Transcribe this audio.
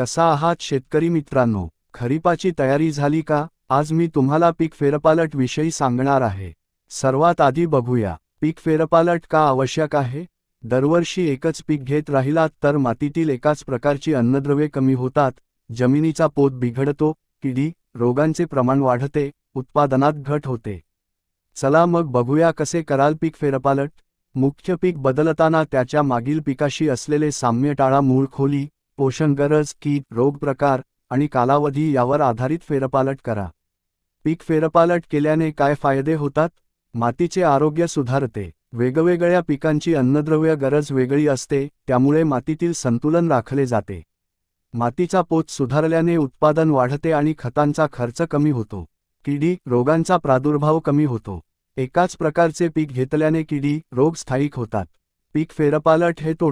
कसा आहात शेतकरी मित्रांनो? खरीपाची तयारी झाली का? आज मी तुम्हाला पीक फेरपालट विषयी सांगणार आहे. सर्वात आधी बघूया पीक फेरपालट का आवश्यक आहे? दरवर्षी एकच पीक घेत राहिलात तर मातीतील एकाच प्रकारची अन्नद्रव्ये कमी होतात जमिनीचा पोत बिघडतो किडी रोगांचे प्रमाण वाढते उत्पादनात घट होते. चला मग बघूया कसे कराल पीक फेरपालट. मुख्य पीक बदलताना त्याच्या मागील पिकाशी असलेले साम्य टाळा मूळ खोली पोषण गरज की रोग प्रकार आणि कालावधी यावर आधारित फेरपालट करा. पीक फेरपालट केल्याने काय फायदे होतात? मातीचे आरोग्य सुधारते. वेगवेगळ्या पिकांची अन्नद्रव्य गरज वेगळी असते त्यामुळे मातीतील संतुलन राखले जाते. मातीचा पोत सुधारल्याने उत्पादन वाढते आणि खतांचा खर्च कमी होतो. किडी रोगांचा प्रादुर्भाव कमी होतो. एकाच प्रकारचे पीक घेतल्याने किडी रोग स्थायिक होतात. पीक फेरपालट हे तोड